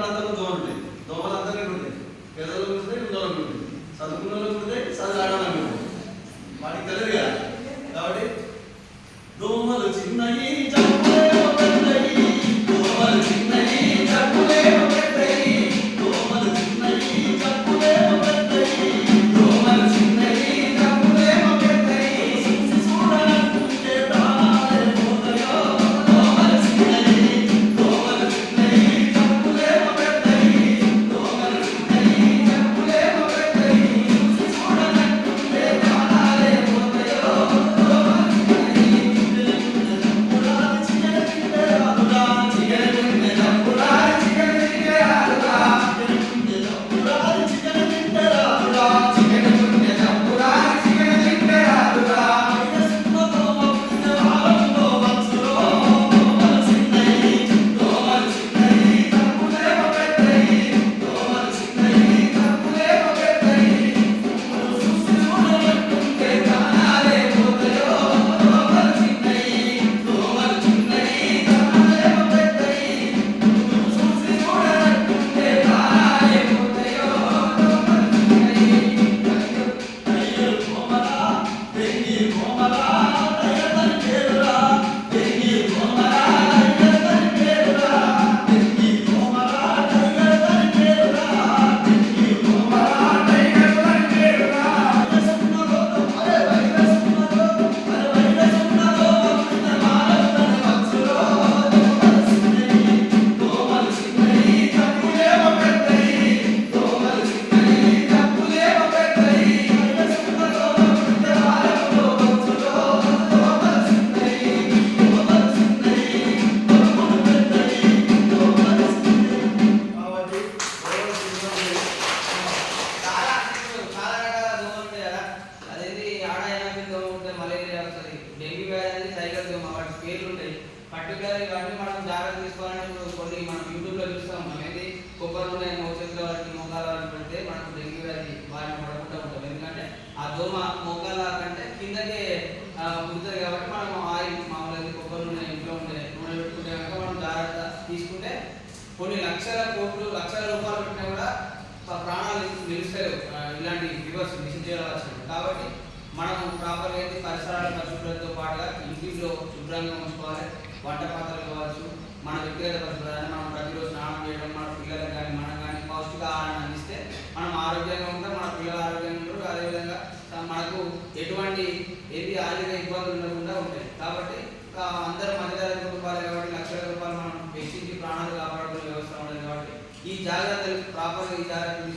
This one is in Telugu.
ప్రాంతంలో పర్టికులర్ ఇవన్నీ మనం జాగ్రత్త తీసుకోవాలంటే కొన్ని మనం యూట్యూబ్లో చూస్తూ. ఉంటాం ఏది? కొబ్బరి నూనె మోచేతుల వారికి మొక్కల వారికి పెడితే మనకు డెంగ్యూ వ్యాధి వారిని పడకుండా ఉంటాం ఎందుకంటే ఆ దోమ మొక్కల కంటే కిందకే ఉంటుంది కాబట్టి మనం ఆయిల్ మామూలుగా కొబ్బరి ఉన్నాయి ఇంట్లో ఉండే నూనె పెట్టుకుంటే కనుక మనం జాగ్రత్త తీసుకుంటే కొన్ని లక్షల కోట్లు లక్షల రూపాయలు పెట్టినా కూడా ప్రాణాలు నిలుస్తాయి ఇలాంటి వివర్స్ మిషన్ చేయాల్సింది ఏంటి అయితే పరిసరాల పరిశుభ్రతతో పాటుగా ఇంటిలో శుభ్రంగా ఉంచుకోవాలి వంట పాత్రలు కావచ్చు మన వ్యక్తిగత పరిశుభ్రత మనం ప్రతిరోజు స్నానం చేయడం మన పిల్లలకు కానీ మనం కానీ పౌష్టిక ఆహారాన్ని అందిస్తే మనం ఆరోగ్యంగా ఉంటాం మన పిల్లలు ఆరోగ్యంగా ఉంటారు. అదేవిధంగా మనకు ఎటువంటి ఏది ఆర్థిక ఇబ్బందులు ఉండకుండా ఉంటాయి. కాబట్టి అందరూ మధ్యతరగతి కుటుంబాలు కాబట్టి లక్షల రూపాయలు మనం వెచ్చించి ప్రాణాలు కాపాడుకునే వ్యవస్థ ఉండదు కాబట్టి ఈ జాగ్రత్తలు ప్రాపర్గా ఈ జాగ్రత్తలు